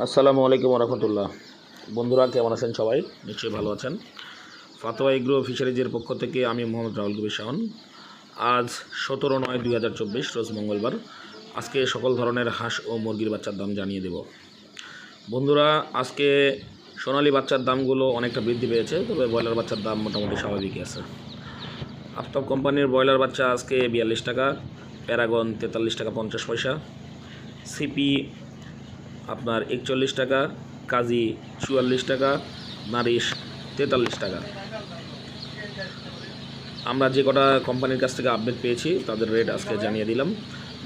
আসসালামু আলাইকুম রহমতুল্লাহ। বন্ধুরা, কেমন আছেন সবাই? নিশ্চয়ই ভালো আছেন। ফাতোয়া এগ্রো ফিশারিজের পক্ষ থেকে আমি মোহাম্মদ রাহুল কবির শাহন আজ সতেরো নয় দুই হাজার চব্বিশ, রোজ মঙ্গলবার। আজকে সকল ধরনের হাঁস ও মুরগির বাচ্চার দাম জানিয়ে দেব। বন্ধুরা, আজকে সোনালি বাচ্চার দামগুলো অনেকটা বৃদ্ধি পেয়েছে, তবে ব্রয়লার বাচ্চার দাম মোটামুটি স্বাভাবিকই আছে। আফতাব কোম্পানির ব্রয়লার বাচ্চা আজকে বিয়াল্লিশ টাকা, প্যারাগন তেতাল্লিশ টাকা পঞ্চাশ পয়সা, সিপি আপনার একচল্লিশ টাকা, কাজী চুয়াল্লিশ টাকা, নারিশ তেতাল্লিশ টাকা। আমরা যে কটা কোম্পানির কাছ থেকে আপডেট পেয়েছি, তাদের রেট আজকে জানিয়ে দিলাম।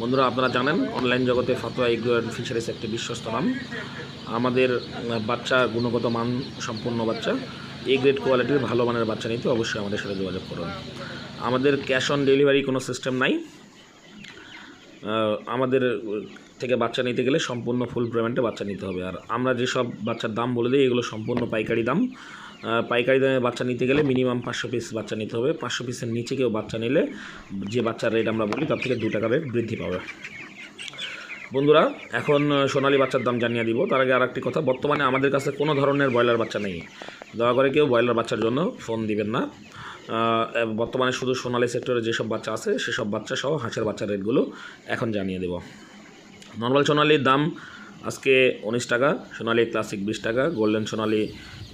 বন্ধুরা, আপনারা জানেন অনলাইন জগতে ফাতোয়া এগ্রো অ্যান্ড ফিশারিজ একটি বিশ্বস্ত নাম। আমাদের বাচ্চা গুণগত মান সম্পূর্ণ বাচ্চা। এ গ্রেড কোয়ালিটির ভালো মানের বাচ্চা নিতে অবশ্যই আমাদের সাথে যোগাযোগ করুন। আমাদের ক্যাশ অন ডেলিভারি কোনো সিস্টেম নাই। আমাদের থেকে বাচ্চা নিতে গেলে সম্পূর্ণ ফুল পেমেন্টে বাচ্চা নিতে হবে। আর আমরা যেসব বাচ্চার দাম বলে দিই, এগুলো সম্পূর্ণ পাইকারি দাম। পাইকারি দামে বাচ্চা নিতে গেলে মিনিমাম পাঁচশো পিস বাচ্চা নিতে হবে। পাঁচশো পিসের নিচে কেউ বাচ্চা নিলে যে বাচ্চার রেট আমরা বলি, তার থেকে দু টাকা রেট বৃদ্ধি পাবে। বন্ধুরা, এখন সোনালি বাচ্চার দাম জানিয়ে দিব। তার আগে আরেকটি কথা, বর্তমানে আমাদের কাছে কোনো ধরনের ব্রয়লার বাচ্চা নেই। দয়া করে কেউ ব্রয়লার বাচ্চার জন্য ফোন দিবেন না। বর্তমানে শুধু সোনালী সেক্টরে যেসব বাচ্চা আছে, সেসব বাচ্চা সহ হাঁসের বাচ্চার রেটগুলো এখন জানিয়ে দেব। নর্মাল সোনালির দাম আজকে উনিশ টাকা, সোনালি ক্লাসিক বিশ টাকা, গোল্ডেন সোনালি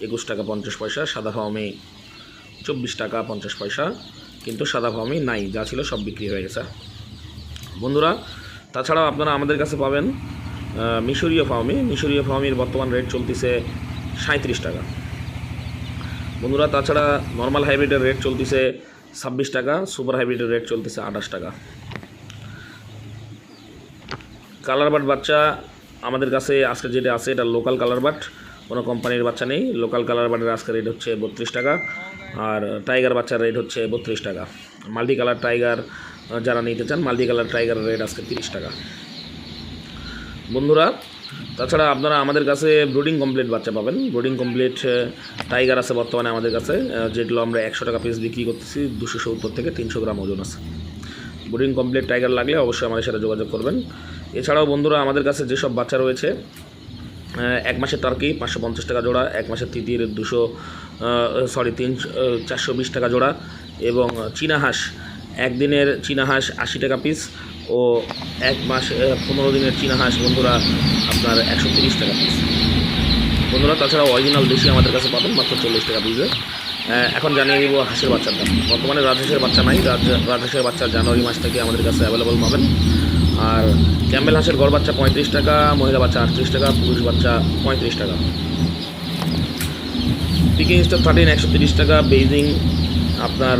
একুশ টাকা পঞ্চাশ পয়সা, সাদা ফার্মি চব্বিশ টাকা পঞ্চাশ পয়সা, কিন্তু সাদা ফার্মি নাই, যা ছিল সব বিক্রি হয়ে গেছে। বন্ধুরা, তাছাড়াও আপনারা আমাদের কাছে পাবেন মিশরীয় ফার্মি মিশরীয় ফার্মির বর্তমান রেট চলতেছে সাঁত্রিশ টাকা। বন্ধুরা, তাছাড়া নর্মাল হাইব্রিডের রেট চলতেছে ছাব্বিশ টাকা সুপার হাইব্রিডের রেট চলতেছে আঠাশ টাকা। কালার বাট বাচ্চা, আমাদের কাছে আজকে যেটা আছে এটা লোকাল কালার বাট কোনো কোম্পানির বাচ্চা নেই। লোকাল কালার বাটের আজকে রেট হচ্ছে বত্রিশ টাকা, আর টাইগার বাচ্চার রেট হচ্ছে বত্রিশ টাকা। মাল্টি কালার টাইগার যারা নিতে চান মাল্টি কালার টাইগারের রেট আজকে তিরিশ টাকা। বন্ধুরা তাছাড়া আপনারা আমাদের কাছে ব্রুডিং কমপ্লিট বাচ্চা পাবেন। ব্রুডিং কমপ্লিট টাইগার আছে বর্তমানে আমাদের কাছে যেগুলো আমরা একশো টাকা পিস বিক্রি করতেছি, দুশো সত্তর থেকে তিনশো গ্রাম ওজন আছে। ব্রুডিং কমপ্লিট টাইগার লাগলে অবশ্যই আমাদের সাথে যোগাযোগ করবেন। এছাড়াও বন্ধুরা, আমাদের কাছে যেসব বাচ্চা রয়েছে এক মাসের টার্কি, পাঁচশো পঞ্চাশ টাকা জোড়া, এক মাসের তিতির, দুশো সরি তিন চারশো বিশ টাকা জোড়া এবং চীনা হাঁস, একদিনের চীনা হাঁস আশি টাকা পিস ও এক মাস পনেরো দিনের চীনা হাঁস, বন্ধুরা, আপনার একশো তিরিশ টাকা পিস বন্ধুরা, তাছাড়া অরিজিনাল দেশি আমাদের কাছে পাবেন, মাত্র চল্লিশ টাকা পিসে এখন জানিয়ে দিব হাঁসের বাচ্চার দাম। বর্তমানে রাজহাঁসের বাচ্চা নাই, রাজ- রাজহাঁসের বাচ্চা জানুয়ারি মাস থেকে আমাদের কাছে অ্যাভেলেবল পাবেন। আর ক্যাম্বেল হাঁসের গড় বাচ্চা পঁয়ত্রিশ টাকা, মহিলা বাচ্চা আটত্রিশ টাকা, পুরুষ বাচ্চা পঁয়ত্রিশ টাকা। পিকিং স্টার থার্টিন একশো তিরিশ টাকা বেইজিং আপনার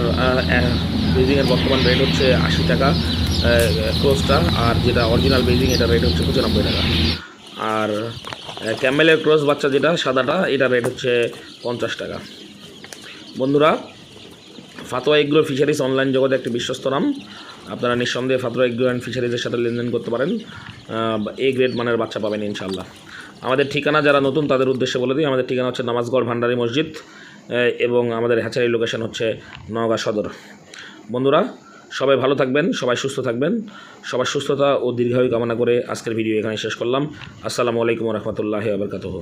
বেইজিংয়ের বর্তমান রেট হচ্ছে আশি টাকা। ক্রোসটা আর যেটা অরিজিনাল বেজিং এটা রেট হচ্ছে পঁচানব্বই টাকা। আর ক্যামেলের ক্রস বাচ্চা যেটা, সাদাটা, এটা রেট হচ্ছে পঞ্চাশ টাকা। বন্ধুরা, ফাতোয়া এগ্রো ফিশারিজ অনলাইন জগতে একটি বিশ্বস্ত নাম। আপনারা নিঃসন্দেহে ফাতোয়া এগ্রো অ্যান্ড ফিশারিজের সাথে লেনদেন করতে পারেন। এ গ্রেড মানের বাচ্চা পাবেন ইনশাল্লাহ আমাদের ঠিকানা যারা নতুন, তাদের উদ্দেশ্যে বলে দিই, আমাদের ঠিকানা হচ্ছে নামাজগড় ভান্ডারি মসজিদ এবং আমাদের হ্যাচারি লোকেশন হচ্ছে নওগাঁ সদর। বন্ধুরা সবাই ভালো থাকবেন, সবাই সুস্থ থাকবেন। সবার সুস্থতা ও দীর্ঘায়ু কামনা করে আজকের ভিডিও এখানে শেষ করলাম। আসসালামু আলাইকুম রহমতুল্লাহ আবরকাতহ